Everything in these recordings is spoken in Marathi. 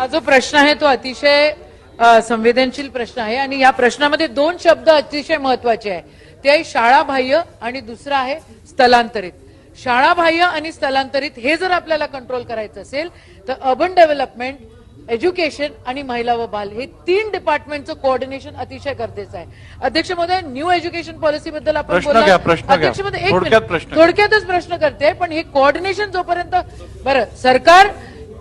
हा जो प्रश्न आहे तो अतिशय संवेदनशील प्रश्न आहे आणि या प्रश्नामध्ये दोन शब्द अतिशय महत्त्वाचे आहे. ते आहे शाळाबाह्य आणि दुसरं आहे स्थलांतरित. शाळाबाह्य आणि स्थलांतरित हे जर आपल्याला कंट्रोल करायचं असेल तर अर्बन डेव्हलपमेंट एज्युकेशन आणि महिला व बाल हे तीन डिपार्टमेंटचं कोऑर्डिनेशन अतिशय गरजेचं आहे. अध्यक्ष महोदय न्यू एज्युकेशन पॉलिसी बद्दल आपण. अध्यक्ष महोदय, एक मिनिट. थोडक्यातच प्रश्न करते पण हे कोऑर्डिनेशन जोपर्यंत बरं सरकार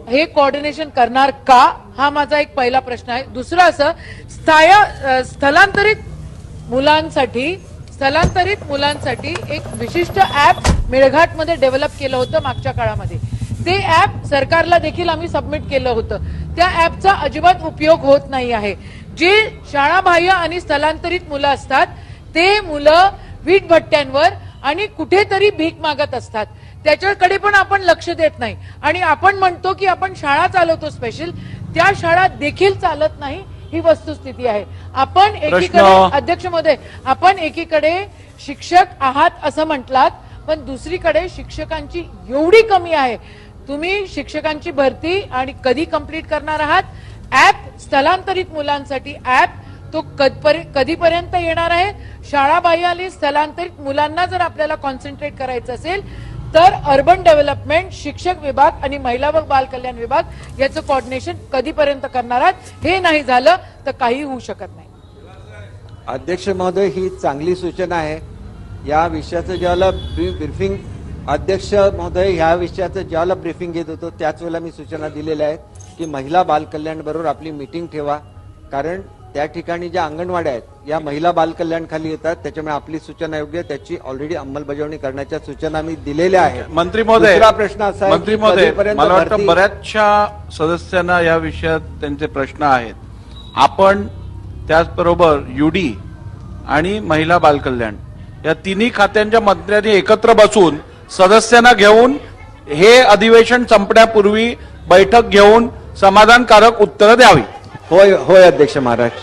हे कोऑर्डिनेशन करणार का? हा माझा एक पहिला प्रश्न आहे. दुसरं असं स्थाय स्थलांतरित मुलांसाठी स्थलांतरित मुलांसाठी एक विशिष्ट ऍप मेळघाटमध्ये डेव्हलप केलं होतं मागच्या काळामध्ये. ते ऍप सरकारला देखील आम्ही सबमिट केलं होतं. त्या ऍपचा अजिबात उपयोग होत नाही आहे. जे शाळाबाह्य आणि स्थलांतरित मुलं असतात ते मुलं वीट भट्ट्यांवर आणि कुठेतरी भीक मागत असतात. त्याच्याकडे पण आपण लक्ष देत नाही. आणि आपण म्हणतो की आपण शाळा चालवतो स्पेशल त्या शाळा देखील चालत नाही ही वस्तुस्थिती आहे. आपण एकीकडे अध्यक्ष महोदय आपण एकीकडे शिक्षक आहात असं म्हटलात पण दुसरीकडे शिक्षकांची एवढी कमी आहे. तुम्ही शिक्षकांची भरती आणि कधी कंप्लीट करणार आहात? ऍप स्थलांतरित मुलांसाठी ऍप तो कधपरी- कधीपर्यंत येणार आहे? शाळाबाह्य आणि स्थलांतरित मुलांना जर आपल्याला कॉन्सन्ट्रेट करायचं असेल तर अर्बन डेव्हलपमेंट शिक्षक विभाग आणि महिला व बाल कल्याण विभाग याचं कोऑर्डिनेशन कधीपर्यंत करणार आहात हे नाही झालं तर काही होऊ शकत नाही. अध्यक्ष महोदय ही चांगली सूचना आहे. या विषयाचं ज्याला ब्री- ब्रीफिंग अध्यक्ष महोदय ह्या विषयाचं ज्याला ब्रीफिंग घेत होतो त्याच वेळेला मी सूचना दिलेल्या आहेत की महिला बालकल्याण बरोबर आपली मीटिंग ठेवा. कारण त्या ठिकाणी ज्या अंगणवाड्या आहेत या महिला बाल कल्याण खाली येतात त्याच्यामुळे आपली सूचना योग्य. त्याची ऑलरेडी अंमलबजावणी करण्याच्या सूचना मी दिलेल्या आहेत. मंत्री महोदय प्रश्न असा मंत्री महोदय मला वाटतं बऱ्याचशा सदस्यांना या विषयात त्यांचे प्रश्न आहेत. आपण त्याचबरोबर युडी आणि महिला बाल कल्याण या तिन्ही खात्यांच्या मंत्र्यांनी एकत्र बसून सदस्यांना घेऊन हे अधिवेशन संपण्यापूर्वी बैठक घेऊन समाधानकारक उत्तरं द्यावी. होय होय अध्यक्ष महाराज.